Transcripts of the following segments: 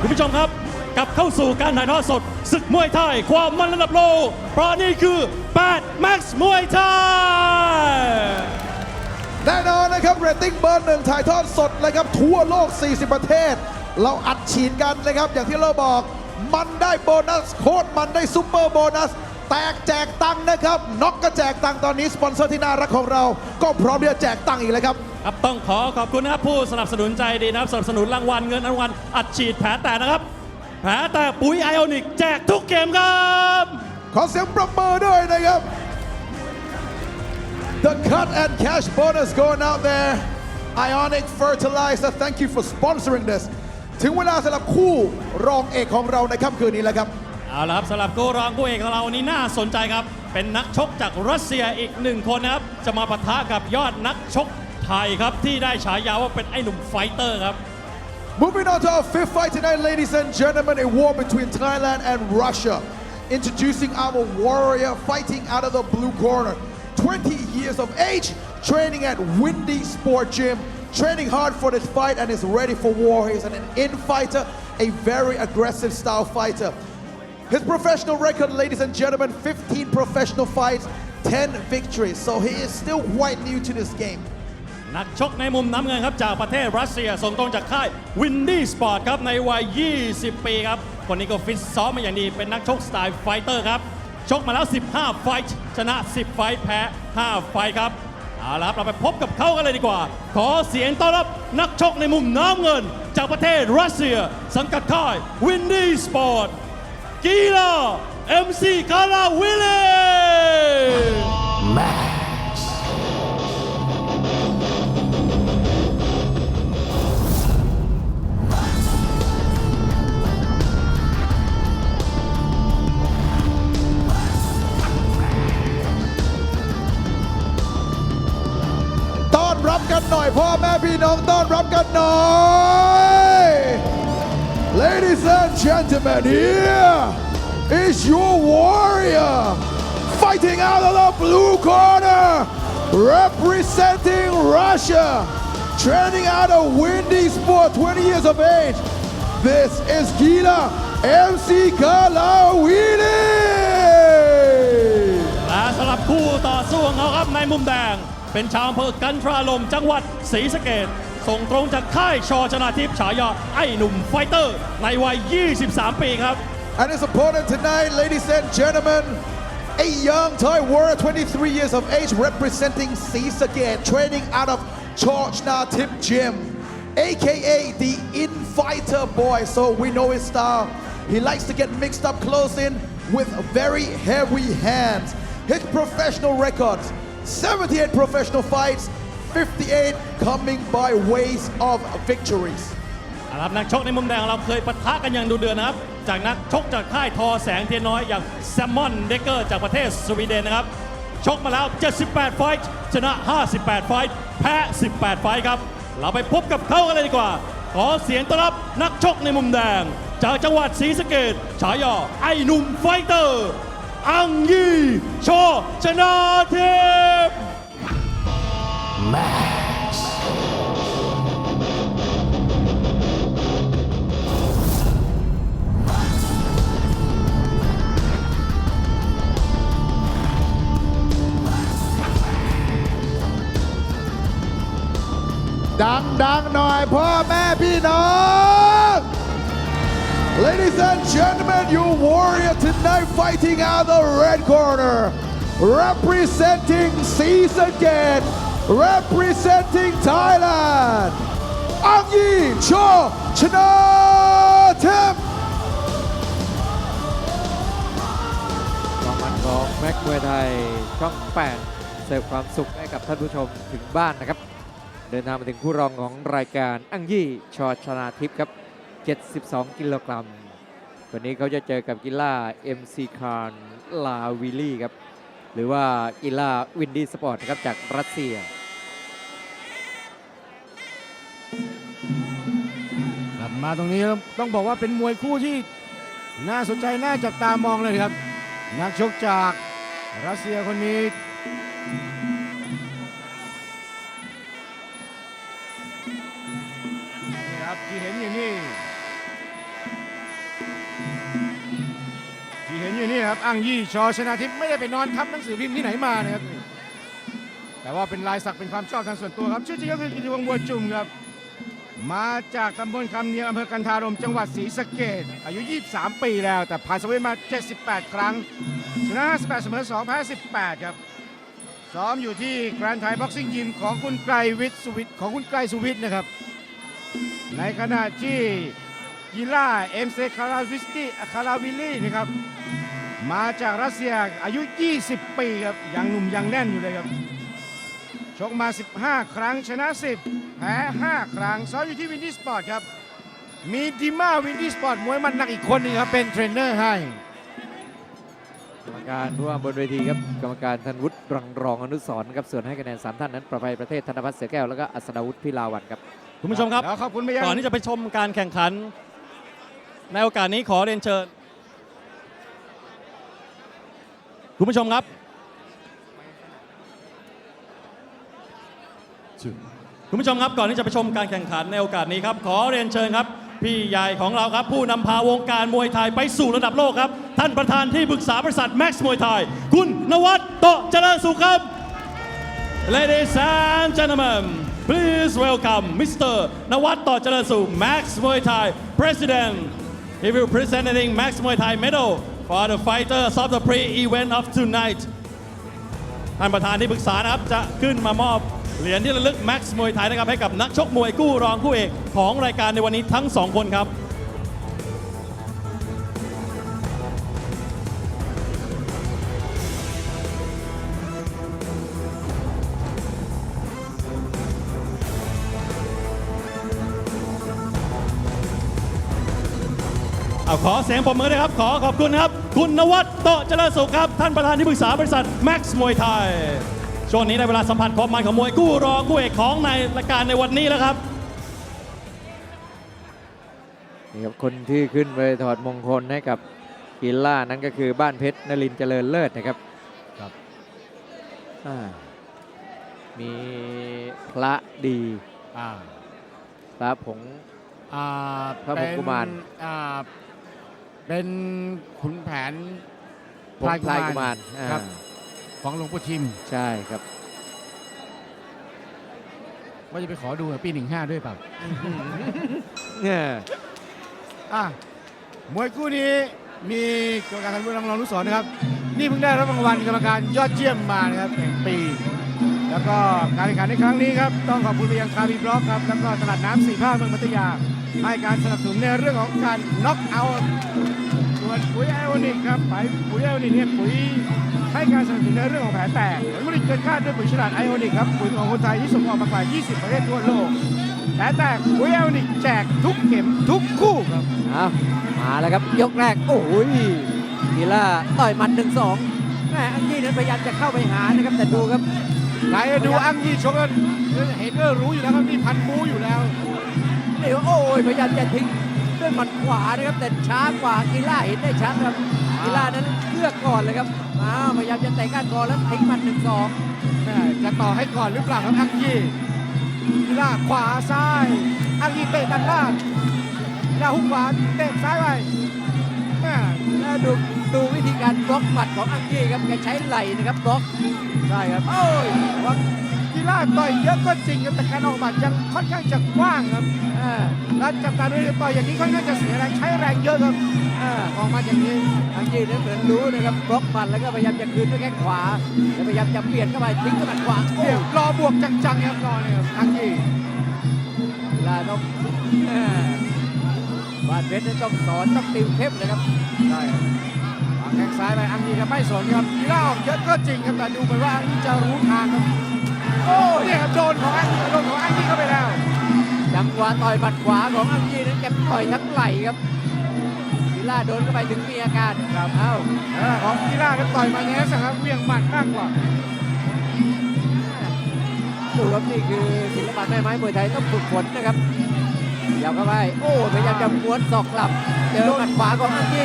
คุณผู้ชมครับกลับเข้าสู่การถ่ายทอดสดศึกมวยไทย ความมันระดับโลกเพราะนี่คือ8 Max มวยไทยแน่นอนนะครับเรตติ้งเบอร์หนึ่งถ่ายทอดสดเลยครับทั่วโลก 40 ประเทศ เราอัดฉีดกันนะครับอย่างที่เราบอกมันได้โบนัสโคตรมันได้ซุปเปอร์โบนัส แตกแจกตังค์นะครับน็อกก็แจกตังค์ตอนนี้ สปอนเซอร์ที่น่ารักของเรา ก็พร้อมที่จะแจกตังค์อีกแล้วครับ ครับต้องขอขอบคุณนะครับผู้สนับสนุนใจดีนะครับสนับสนุนรางวัลเงินรางวัลอัดฉีดแผลแตกนะครับ แผลแตกปุ๋ยไอออนิกแจกทุกเกมครับ ขอเสียงปรบมือด้วยนะครับ The cut and cash bonus going out there Ionic Fertilizer thank you for sponsoring this ถึงเวลาสำหรับคู่รองเอกของเราในค่ำคืนนี้แล้วครับ เอาละครับสำหรับคู่รองคู่เอกของเราวันนี้น่าสนใจครับ เป็นนักชกจากรัสเซียอีกหนึ่งคนนะครับ จะมาปะทะกับยอดนักชก ไทยครับ ที่ได้ฉายาว่าเป็นไอ้หนุ่มไฟเตอร์ครับ Moving on to our fifth fight tonight, ladies and gentlemen, a war between Thailand and Russia. Introducing our warrior fighting out of the blue corner. 20 years of age, training at Windy Sport Gym, training hard for this fight and is ready for war. He's an in-fighter, a very aggressive style fighter. His professional record, ladies and gentlemen, 15 professional fights, 10 victories. So he is still quite new to this game. นักชกในมุมน้ำเงินครับ จากประเทศรัสเซียส่งตรงจากค่ายวินดี้สปอร์ตครับ ในวัย 20 ปีครับ คนนี้ก็ฟิตซ้อมมาอย่างดี เป็นนักชกสไตล์ไฟเตอร์ครับ ชกมาแล้ว 15 ไฟท์ชนะ 10 ไฟท์แพ้ 5 ไฟท์ครับ เอาละครับ เราไปพบกับเขากันเลยดีกว่า ขอเสียงต้อนรับนักชกในมุมน้ำเงิน จากประเทศรัสเซีย สังกัดค่ายวินดี้สปอร์ตกีฬา MC คาราวิล กันหน่อยพ่อแม่พี่น้องต้อนรับกันหน่อย Ladies and gentlemen here is your warrior fighting out of the blue corner representing Russia training out of Windy Sport 20 years of age this is Gila MC Kalawili และสำหรับคู่ต่อสู้ของเขาครับในมุมแดง เป็นชาวอำเภอกันทราลมจังหวัดศรีสะเกดส่งตรงจากค่ายชอชนาทิพย์ฉายาไอ้หนุ่มไฟเตอร์ ในวัย 23 ปีครับ And his opponent tonight, ladies and gentlemen, a young Thai warrior, 23 years of age, representing Sisagate, training out of Chorchna Tip Gym, aka the Infighter Boy. So we know his style. He likes to get mixed up close in with very heavy hands. His professional records 78 professional fights, 58 coming by ways of victories. เอาละครับนักชกในมุมแดงของเราเคยปะทะกันอย่างดูเดือดนะครับ จากนักชกจากค่ายทอแสงเทียนน้อยอย่างแซมมอนเดกเกอร์จากประเทศสวีเดนนะครับ ชกมาแล้ว 78 ไฟท์ชนะ 58 ไฟท์แพ้ 18 ไฟท์ครับ เราไปพบกับเขากันเลยดีกว่า ขอเสียงต้อนรับนักชกในมุมแดง จากจังหวัดศรีสะเกดฉายาไอ้หนุ่มไฟเตอร์ อังยีโชชนะเทพดังๆหน่อยพ่อแม่พี่น้อง Ladies and gentlemen, your warrior tonight fighting out the red corner, representing Seasagate, representing Thailand, Ang Yi Cho Chanatem. ความมันของแม็กมวยไทยช่อง 8 เสิร์ฟความสุขให้กับท่านผู้ชมถึงบ้านนะครับ เดินทางมาถึงคู่รองของรายการอังยี่ชอชนาทิพย์ครับ 72 กิโลกรัม วันนี้เขาจะเจอกับกีฬา MC คารลาวิลี่ครับ หรือว่ากีฬาวินดี้สปอร์ตครับจากรัสเซียกลับมาตรงนี้ต้องบอกว่าเป็นมวยคู่ที่น่าสนใจน่าจับตามองเลยครับ นักชกจากรัสเซียคนนี้นี่ครับที่เห็นอยู่นี่ เห็นอยู่นี่ครับอังยี่ชอชนาทิพย์ไม่ได้ไปนอนทับหนังสือพิมพ์ที่ไหนมานะครับแต่ว่าเป็นลายสักเป็นความชอบทางส่วนตัวครับชื่อจริงก็คือกิติวงศ์บัวจุ่มครับ มาจากตำบลคำเนียงอำเภอกันทารมจังหวัดศรีสะเกดอายุ 23 ปีแล้ว แต่ผ่านสวทมา 78 ครั้งชนะ58เสมอ2แพ้18 ครับซ้อมอยู่ที่แกรนด์ไทยบ็อกซิ่งยิมของคุณไกรวิทย์สุวิทย์ของคุณไกรสุวิทย์นะครับ ในขณะที่กีฬาเอ็มเซคาราวิสกี้คาราวิลลี่นะครับ มาจากรัสเซียอายุ 20 ปีครับ ยังหนุ่มยังแน่นอยู่เลยครับ ชกมา 15 ครั้งชนะ 10 แพ้ 5 ครั้งซ้อมอยู่ที่วินดี้สปอร์ตครับ มีดิมาวินดี้สปอร์ตมวยมันหนักอีกคนหนึงครับ เป็นเทรนเนอร์ให้ กรรมการร่วมบนเวทีครับ กรรมการธันวุฒิรังรองอนุสรณ์ครับ ส่วนให้คะแนนสามท่านนั้น ประภัยประเทศธนพัฒน์เสือแก้ว แล้วก็อัศดาวุฒิพิลาวันครับ คุณผู้ชมครับ แล้วขอบคุณไปยังก่อนที่จะไปชมการแข่งขัน ในโอกาสนี้ขอเรียนเชิญ คุณผู้ชมครับ คุณผู้ชมครับก่อนที่จะไปชมการแข่งขันในโอกาสนี้ครับ ขอเรียนเชิญครับ พี่ใหญ่ของเราครับ ผู้นำพาวงการมวยไทยไปสู่ระดับโลกครับ ท่านประธานที่ปรึกษาบริษัทแม็กซ์มวยไทย คุณนวัดโตเจริญสุขครับ Ladies and gentlemen, please welcome Mr. Nawat Jalasu, Max Muay Thai President. He will presenting Max Muay Thai medal for the fighters of the pre-event of tonight. ท่านประธานที่ปรึกษานะครับ จะขึ้นมามอบเหรียญที่ระลึก Max มวยไทยนะครับ ให้กับนักชกมวยกู้รองคู่เอกของรายการในวันนี้ทั้งสองคนครับ เอาขอเสียงปรบมือด้วยครับ ขอขอบคุณครับ คุณนวัดโตะเจริญสุขครับ ท่านประธานที่ปรึกษาบริษัท Max มวยไทย ช่วงนี้ได้เวลาสัมผัสความมันของมวยกู้รองคู่เอกของในรายการในวันนี้แล้วครับนี่ครับคนที่ขึ้นไปถอดมงคลให้กับกีฬานั้นก็คือบ้านเพชรนรินทร์เจริญเลิศนะครับครับอ่ามีพระดีอ่าพระผงอ่าพระผงกุมาร เป็นอ่าเป็นขุนแผนผงพลายกุมารอ่าครับของหลวงปู่ทิม ใช่ครับ ว่าจะไปขอดูอะปีหนึ่งห้าด้วยเปล่าเนี่ยอะมวยคู่นี้มีกรรมการทันบุญรองรองนุสรณ์นะครับ นี่เพิ่งได้รับรางวัลกรรมการยอดเยี่ยมมานะครับแห่งปี แล้วก็การแข่งขันในครั้งนี้ครับ ต้องขอบคุณไปยังคาร์บีบล็อกครับ แล้วก็ตลาดน้ำสี่ภาคเมืองพัทยา ให้การสนับสนุนในเรื่องของการน็อกเอาท์ส่วนปุ๋ยไอโอนิกครับไปปุ๋ยไอโอนิกเนี่ยปุ๋ยให้การสนับสนุนในเรื่องของแผลแตกผลผลิตเกินคาดด้วยปุ๋ยฉลาดไอโอนิกครับปุ๋ยของคนไทยที่ส่งออกมากว่า 20 ประเทศทั่วโลกแผลแตกปุ๋ยไอโอนิกแจกทุกเข็มทุกคู่ครับเอามาแล้วครับยกแรกโอ้ยกีฬาต่อยหมัดหนึ่งสองแม่อังยี่นั้นพยายามจะเข้าไปหานะครับแต่ดูครับใครดูอังยี่ชกกันเห็นก็รู้อยู่แล้วครับนี่พันบูอยู่แล้ว เดี๋ยวโอ้ยพยายามจะทิ้งด้วยหมัดขวานะครับแต่ช้ากว่ากีฬาเห็นได้ชัดครับกีฬานั้นเลือกก่อนเลยครับอ้าวพยายามจะเตะก้านคอแล้วทิ้งหมัดหนึ่งสองแม่จะต่อให้ก่อนหรือเปล่าครับอังยี่กีฬาขวาซ้ายอังยี่เตะตัดล่างกีฬาหุกขวาเตะซ้ายไปแม่แล้วดูดูวิธีการบล็อกหมัดของอังยี่ครับแกใช้ไหล่นะครับบล็อกใช่ครับโอ้ย ว่ากีฬาต่อยเยอะก็จริงครับแต่การออกหมัดยังค่อนข้างจะกว้างครับอ่าแล้วจับตาดูต่อยอย่างนี้ค่อนข้างจะเสียแรงใช้แรงเยอะครับอ่าออกมาอย่างนี้อังยี่นั้นเหมือนรู้นะครับบล็อกหมัดแล้วก็พยายามจะคืนด้วยแข้งขวาแล้วพยายามจะเปลี่ยนเข้าไปทิ้งด้วยหมัดขวาโอ้เดี๋ยวรอบวกจังๆครับรอเนี่ยครับอังยี่กีฬาต้องอ่าบ้านเพชรนี่ต้องสอนต้องติวเข้มเลยครับใช่ครับวางแข้งซ้ายไปอังยี่ก็ไม่สนครับกีฬาออกเยอะก็จริงครับแต่ดูเหมือนว่าอังยี่จะรู้ทางครับ โอ้เนี่ยครับโดนของอังโดนของอังยี่เข้าไปแล้ว จังหวะต่อยหมัดขวาของอังยีนั้นแกต่อยทั้งไหล่ครับวิล่าโดนเข้าไปถึงมีอาการครับเอ้าเออของกีฬาครับต่อยมาในลักษณะเวียงหมัดมากกว่าดูครับนี่คือศิลปะแม่ไม้มวยไทยต้องฝึกฝนนะครับยาวเข้าไปโอ้พยายามจะม้วนศอกกลับ เจอหมัดขวาของอังยี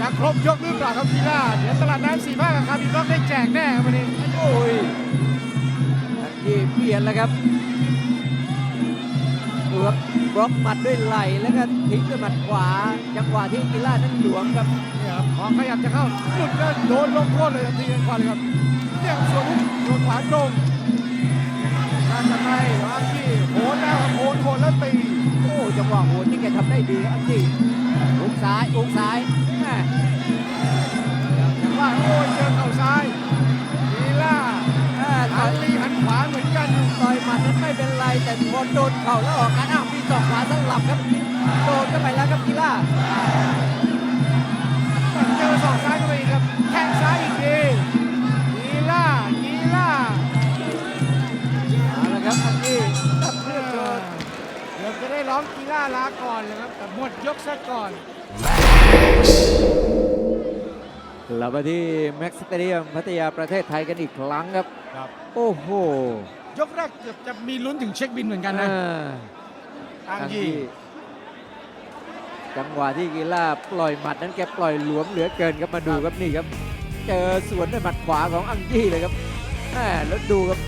จะครบยกหรือเปล่าครับกีฬาเดี๋ยวตลาดน้ำสี่ภาคกับคาร์บิบล็อกได้แจกแน่ครับวันนี้โอ้ย อังยีเปลี่ยนแล้วครับดูครับบล็อกหมัดด้วยไหล่แล้วก็ทิ้งด้วยหมัดขวา จังหวะที่กีฬานั้นหลวมครับเนี่ยครับพอขยับจะเข้าหลุดก็โดนลงโทษเลยทันทีกันควันเลยครับเนี่ยครับส่วนลูกโดนขวาตรงน่าจะไม่อังกี้โหนแล้วครับโหนโหนแล้วตีโอ้จังหวะโหนที่แกทำได้ดีอันนี้อุ้งซ้ายอุ้งซ้ายแม่อย่างว่าโอ้ยเจอเข่าซ้ายลีล่าแม่ต่ หันลีหันขวาเหมือนกันต่อยหมัดนั้นไม่เป็นไร แต่พอโดนเข่าแล้วออกการอ้าวมีศอกขวาสลับครับโดนเข้าไปแล้วครับกีฬาเจอศอกซ้ายเข้าไปอีกครับแทงซ้ายอีกทีลีล่าลีล่าเอาละครับอันนี้ตับเครื่องโดนเดี๋ยวจะได้ร้องกีฬาลาก่อนเลยครับแต่หมดยกซะก่อน เราไปที่แม็กซ์สเตเดียมพัทยาประเทศไทยกันอีกครั้งครับ ครับ โอ้โหยกแรกเกือบจะมีลุ้นถึงเช็คบินเหมือนกันนะอ่าอังอังยียีจังหวะที่กีฬาปล่อยหมัดนั้นแกปล่อยหลวมเหลือเกินครับมาดูครับนี่ครับ เจอสวนด้วยหมัดขวาของอังยี่เลยครับแหมแล้วดูครับ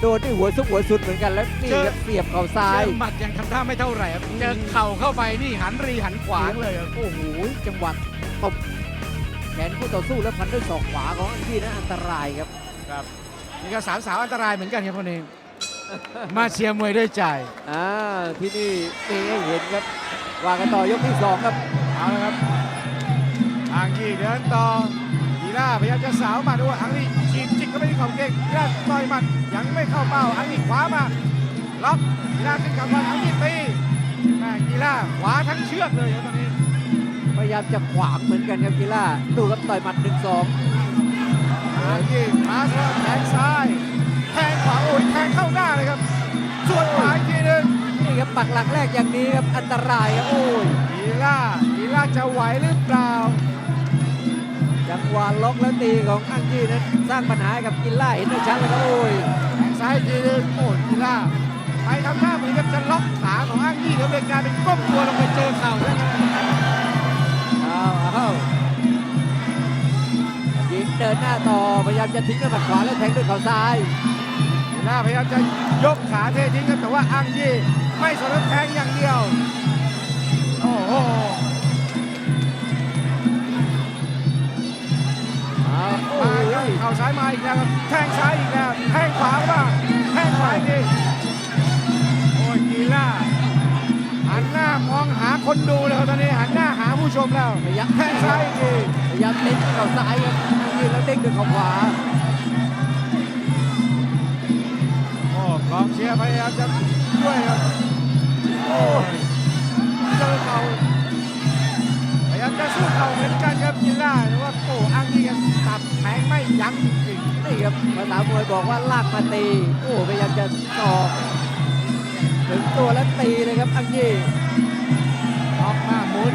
โดนด้วยหัวซุกหัวสุดเหมือนกันแล้วนี่ครับเสียบเข่าซ้าเจยอหมัดยังทำท่าไม่เท่าไหร่ครับเจอเข่าเข้าไปนี่หันรีหันขวางเลยครับ โอ้โห จังหวะตบ แขนคู่ต่อสู้แล้วพันด้วยศอกขวาของอังยี่นั้นอันตรายครับ ครับนี่ก็สามสาวอันตรายเหมือนกันครับคนนี้มาเชียร์มวยด้วยใจ อ่าที่นี่มีให้เห็นครับว่ากันต่อยกที่สองครับ เอาละครับอังยีเดินต่อกีฬาพยายามจะสาวหมาดูอังยีฉีดจิกก็ไม่ได้ของเก่งกีฬาต่อยหมัดยังไม่เข้าเป้าอังยีขวามาล็อกกีฬาขึ้นกับวันอังยีตีแม่กีฬาขวาทั้งเชือกเลยครับตอนนี้ พยายามจะขวางเหมือนกันครับกีฬาดูครับต่อยหมัดหนึ่งสองอังยีมาสแล้วแทงซ้ายแทงขวาโอ้ยแทงเข้าหน้าเลยครับส่วนขวาอีกทีหนึงนี่ครับปักหลักแรกอย่างนี้ครับอันตรายครับโอ้ยกีฬากีฬาจะไหวหรือเปล่าจังหวะล็อกและตีของอังยี่นั้นสร้างปัญหาให้กับกีฬาเห็นได้ชัดเลยครับโอ้ยแทงซ้ายอีกทีหนึงโอ้ยกีฬาไปทำหน้าเหมือนกับจะล็อกขาของอังยีเดี๋ยวเป็นการเป็นก้มตัวลงไปเจอเข่าแล้วนะเอาเอายิงเดินหน้าต่อพยายามจะทิ้งด้วยหมัดขวาแล้วแทงด้วยเข่าซ้ายกีฬาพยายามจะยกขาเททิ้งครับแต่ว่าอังยีไม่สนแล้วแทงอย่างเดียวโอ้โหเอาโอ้มาครับยเข่าซ้ายมาอีกแล้วครับแทงซ้ายอีกแล้วแทงขวาบ้างแทงขวาอีกทีโอ้ยกีฬา หันหน้ามองหาคนดูเลยครับตอนนี้หันหน้าหาผู้ชมแล้วพยายามแทงซ้ายอีกทีพยายามเล่นด้วยเข่าซ้ายครับอังยี่แล้วเด้งด้วยเข่าขวาโอ้กองเชียร์พยายามจะช่วยครับโอ้ยเจอเข่าพยายามจะสู้เข่าเหมือนกันครับกีฬาแต่ว่าโอ้อังยีกันตับแทงไม่ยั้งจริงนี่ครับภาษามวยบอกว่าลากมาตีโอ้พยายามจะต่อก ถึงตัวแล้วตีเลยครับอังยีล็อกมาหมุน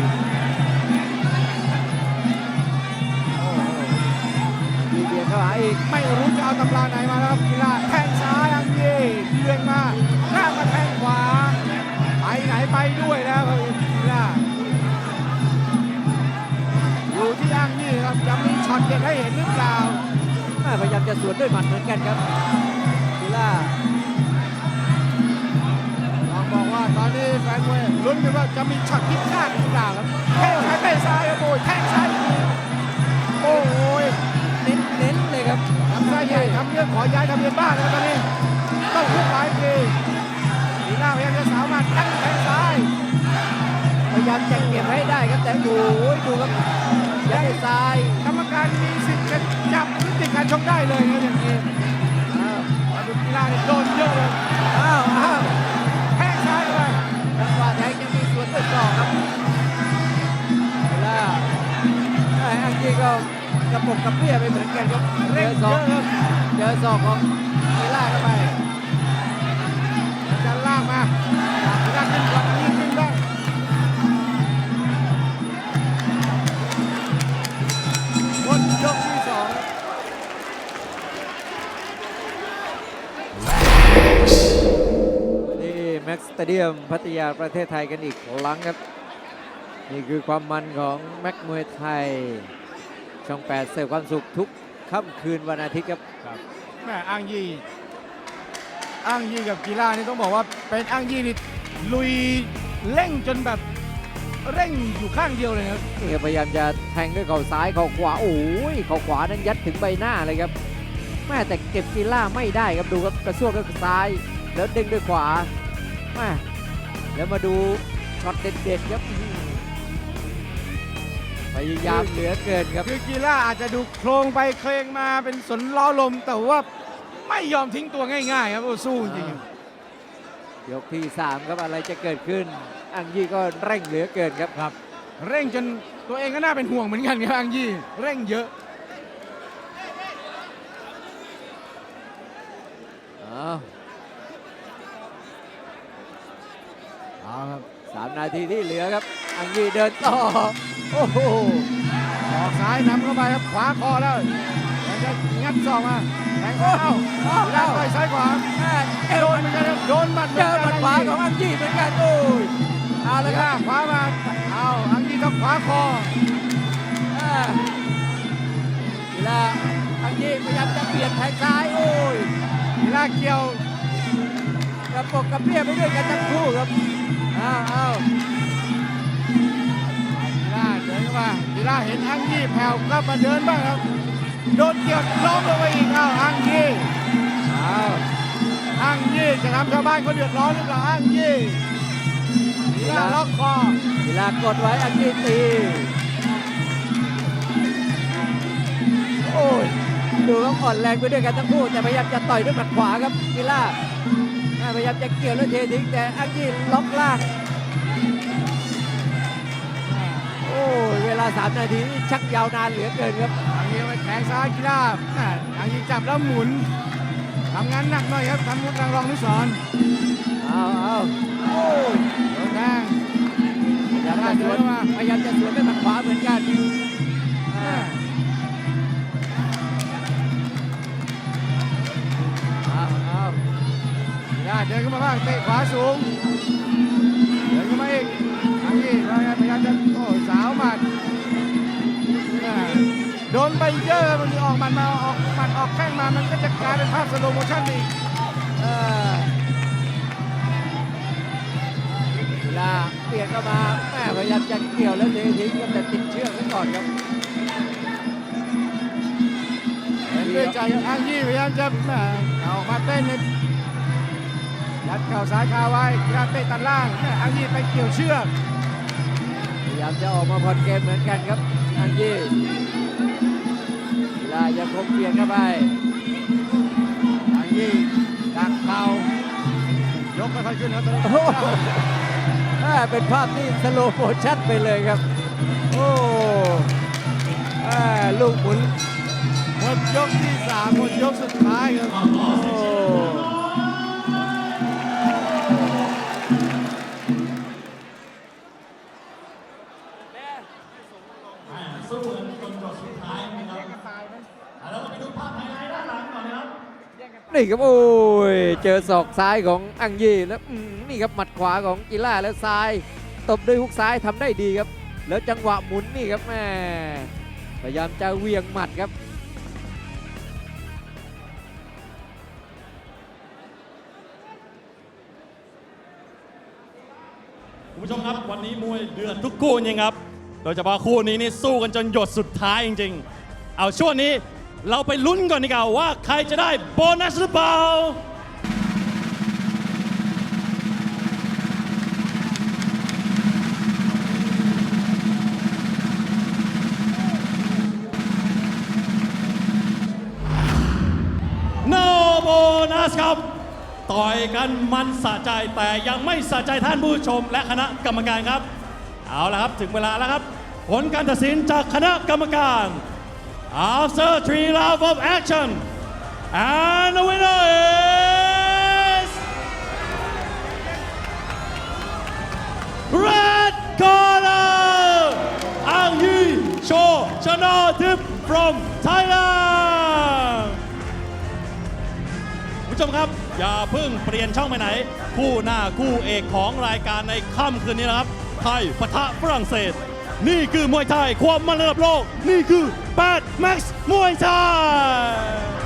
มีเบียดเข้าหาอีก ไม่รู้จะเอาตำราไหนมาครับกีฬาแทงซ้ายอังยีเลื่อนมาหน้ามาแทงขวาไปไหนไปด้วยแล้วครับกีฬาอยู่ที่อังยีครับจะมีช็อตเด็ดให้เห็นหรือเปล่าพยายามจะสวนด้วยหมัดเหมือนกันครับกีฬา ตอนนี้แฟนมวยลุ้นกันว่าจะมีช็อตพิฆาตหรือเปล่าครับเท่ซ้ายเตะซ้ายครับโอ้ยแทงซ้ายโอ้ยเน้นเน้นเลยครับทำซ้ายใหญ่ทำเรื่องขอย้ายทะเบียนบ้านแล้วตอนนี้ต้องคุกหลายทีลีหน่าพยายามจะสาวมาตั้งแทงซ้ายพยายามจะเก็บให้ได้ครับแต่โอ้ยดูครับยัดด้วยซ้ายกรรมการมีสิทธิ์จะจับพฤติการชกได้เลยนะอย่างนี้อ้าวดูกีฬาเนี่ยโดนเยอะเลยอ้าวอ้าว ศอกครับกีฬาไอ้อังกีก็กระปกกระเปี้ยไปเหมือนกันครับเร่งอศเยอกอะครับเจอศอกของกีฬาเข้าไปจะลากมา กซ์สเตเดียมพัทยาประเทศไทยกันอีกครั้งครับ นี่คือความมันของแม็กมวยไทย ช่อง 8 เสิร์ฟความสุขทุกค่ำคืนวันอาทิตย์ครับแม่อ้างยี่อ้างยี่กับกีฬานี่ต้องบอกว่าเป็นอ้างยี่นี่ลุยเร่งจนแบบเร่งอยู่ข้างเดียวเลยนะครับนี่ครับพยายามจะแทงด้วยเข่าซ้ายเข่าขวาโอ้ยเข่าขวานั้นยัดถึงใบหน้าเลยครับแม่แต่เก็บกีล่าไม่ได้ครับดูครับกระซวกด้วยซ้าย แล้วดึงด้วยขวา แม่แล้วมาดูช็อตเด็ดๆครับอื้อหือพยายามเหลือเกินครับ คือกีฬาอาจจะดูโครงไปเคลงมาเป็นสนล้อลม แต่ว่าไม่ยอมทิ้งตัวง่ายๆครับโอ้สู้จริงยกที่ 3 ครับอะไรจะเกิดขึ้น อังยี่ก็เร่งเหลือเกินครับครับ เร่งจนตัวเองก็น่าเป็นห่วงเหมือนกันครับอังยี่เร่งเยอะอ้าว เอาครับสามนาทีที่เหลือครับ อังยี่เดินต่อ โอ้โหออกซ้ายนำเข้าไปครับ ขวาคอแล้วแล้วจะงัดศอกมาแทงเข้าเอ้ากีฬาต่อยซ้ายขวาแม่เอโดวนเหมือนกันครับโดนหมัดเจอหมัดขวาของอังยี่เหมือนกันโอ้ยเอาเอาละละคครัรับบขวามาเอาอังยี่ต้องขวาคออ่ากีฬาอังยี่พยายามจะเปลี่ยนแทงซ้ายโอ้ยกีฬาเกี่ยว กระปกกระเปี้ยไปด้วยกันทั้งคู่ครับอ้าวอ้าวกีฬาเดินเข้ามากีฬาเห็นอังยี่แผ่วก็มาเดินบ้างครับ โดนเกี่ยวล้มลงไปอีกเอาอังยี่อ้าวอังยี่จะทำชาวบ้านเขาเดือดร้อนหรือเปล่าอังยี่กีฬาล็อกคอกีฬากดไว้อังยี่ตีโอ้ยดูครับอ่อนแรงไปด้วยกันทั้งคู่แต่พยายามจะต่อยด้วยหมัดขวาครับกีฬา พยายามจะเกี่ยวแล้วเททิ้งแต่อังยี่ล็อกล่าง โอ้ยเวลา 3 นาทีนี่ชักยาวนานเหลือเกินครับอังยี่ไปแทงซ้ายกีฬาแม่อังยี่จับแล้วหมุนทำงานหนักหน่อยครับทำมุดรางรองนุสรณ์เอาเอาโอ้ยโดนแทงพยายามจะสวนพยายามจะสวนด้วยหมัดขวาเหมือนกัน กีฬาเดินเข้ามาบ้างเตะขวาสูง เดินเข้ามาอีกอังยี่พยายามจะโอ้สาวหมัดโดนไปเยอะมันออกหมันมาออกหมัดออกแข้งมามันก็จะกลายเป็นภาพสโลโมชั่นอีกเวลาเปลี่ยนเข้ามาแม่พยายามจะเกี่ยวแล้วเททิ้งครับแต่ติดเชือกไว้ก่อนครับเป็นด้วยใจครับอังยี่พยายามจะเอาอกมาเต้นเนี่ ยยัดเข่าซ้ายคาไว้กีฬาเตะตัดล่างแหม่อังยี่ไปเกี่ยวเชือกพยายามจะออกมาผ่อนเกมเหมือนกันครับอังยี่เวลายังคงเปลี่ยนเข้าไปอังยี่ดักเข่ายกค่อยๆขึ้นครับตอนนี้โอ้โหอ่าเป็นภาพที่สโลโมชั่นไปเลยครับ โอ้อ่าลูกหมุนหมดยกที่สามหมดยกสุดท้าย นี่ครับโอ้ยเจอศอกซ้ายของอังยีแล้วนี่ครับหมัดขวาของกีฬาแล้วซ้ายตบด้วยฮุกซ้ายทำได้ดีครับ แล้วจังหวะหมุนนี่ครับแม่พยายามจะเวียงหมัดครับคุณผู้ชมครับวันนี้มวยเดือดทุกคู่จริงครับ โดยเฉพาะคู่นี้นี่สู้กันจนหยดสุดท้ายจริง ๆ เอาช่วงนี้ เราไปลุ้นก่อนดีกว่าว่าใครจะได้โบนัสหรือเปล่า no โบนัสครับ ต่อยกันมันสะใจแต่ยังไม่สะใจท่านผู้ชมและคณะกรรมการครับ เอาละครับถึงเวลาแล้วครับ ผลการตัดสินจากคณะกรรมการ after three rounds of action and the winner is red corner อังยีโชชนะทิพ from Thailand คุณผู้ชมครับ อย่าเพิ่งเปลี่ยนช่องไปไหน คู่หน้าคู่เอกของรายการในค่ำคืนนี้นะครับ ไทยปะทะฝรั่งเศส นี่คือมวยไทยความมันระดับโลก นี่คือ 18 Max มวยไทย